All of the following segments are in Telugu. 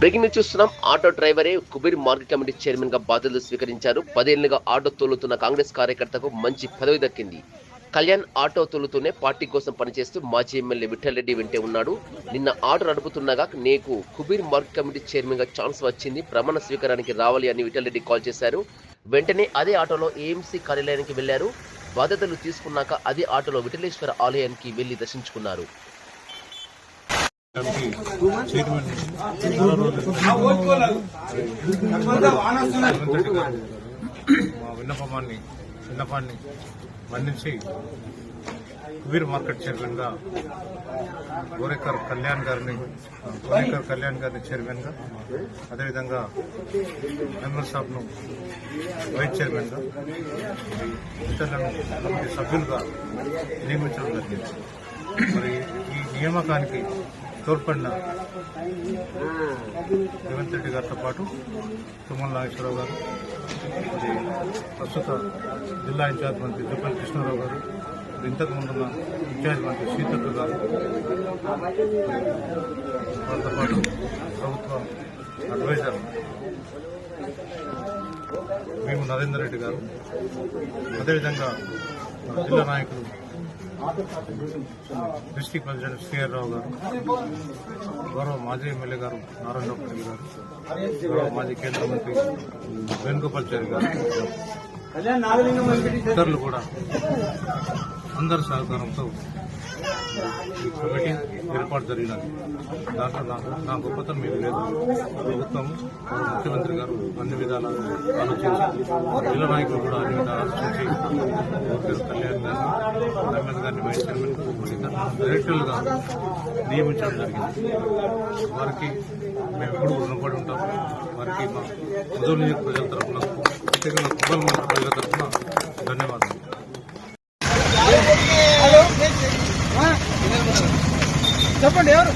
బ్రేకింగ్ చూస్తున్నాం. ఆటో డ్రైవరే కుబీర్ మార్కెట్ కమిటీ చైర్మన్గా బాధ్యతలు స్వీకరించారు. పదేళ్ళుగా ఆటో తోలుతున్న కాంగ్రెస్ కార్యకర్తకు మంచి పదవి దక్కింది. కళ్యాణ్ ఆటో తోలుతూనే పార్టీ కోసం పనిచేస్తూ మాజీ ఎమ్మెల్యే విఠలరెడ్డి వెంటే ఉన్నాడు. నిన్న ఆటో నడుపుతుండగా నీకు కుబీర్ మార్కెట్ కమిటీ చైర్మన్గా ఛాన్స్ వచ్చింది. ప్రమాణ స్వీకారానికి రావాలి అని విఠలరెడ్డి కాల్ చేశారు. వెంటనే అదే ఆటోలో ఏఎంసీ కార్యాలయానికి వెళ్ళారు. బాధ్యతలు తీసుకున్నాక అదే ఆటోలో విఠలేశ్వర ఆలయానికి వెళ్ళి దర్శించుకున్నారు కమిటీ చైర్మన్ చాలా రోజులు రేవంత్ రెడ్డి గారు మా విన్నపమాన్ని విన్నపాన్ని మన్నించి కుబీర్ మార్కెట్ చైర్మన్గా గోరేకర్ కళ్యాణ్ గారిని గోరేకర్ కళ్యాణ్ గారిని చైర్మన్గా అదేవిధంగా మెంబర్ సాబ్ను వైస్ చైర్మన్గా ఇతరులను కమిటీ సభ్యులుగా నియమించడం జరిగింది. మరి ఈ నియామకానికి తోడ్పడిన రేవంత్ రెడ్డి గారితో పాటు తుమ్మల నాగేశ్వరరావు గారు ప్రస్తుత జిల్లా ఇన్ఛార్జ్ మంత్రి జుపల్లి కృష్ణారావు గారు ఇంతకు ముందున్న ఇన్ఛార్జ్ మంత్రి సీతక్క గారు వారితో పాటు ప్రభుత్వ అడ్వైజర్ మేము నరేందర్ రెడ్డి గారు అదేవిధంగా జిల్లా నాయకులు డిస్టిక్ ప్రెసిడెంట్ సిఆర్ రావు గారు గౌరవ మాజీ ఎమ్మెల్యే గారు నారాయణ పటేల్ గారు గౌరవ మాజీ కేంద్ర మంత్రి వేణుగోపాల్చారి గారు ఇతరులు కూడా అందరి సహకారంతో కమిటీ ఏర్పాటు జరిగినది. దాంట్లో నాకు నా గొప్పతనం ఏమి లేదు. ప్రభుత్వం ముఖ్యమంత్రి గారు అన్ని విధాలా ఆలోచించి జిల్లా నాయకులు కూడా అన్ని విధాలు ఆలోచించి కళ్యాణ్ గారిని రమేష్ గారిని వైస్ చైర్మన్ డైరెక్టర్లుగా నియమించడం జరిగింది. వారికి మేము ఎప్పుడు రుణపడి ఉంటాం. వారికి మా మధుర నియోజక ప్రజల తరఫున ప్రత్యేకంగా కుబల్ ప్రజల తరఫున ధన్యవాదాలు. చెప్పండి ఎవరు?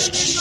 Thank you.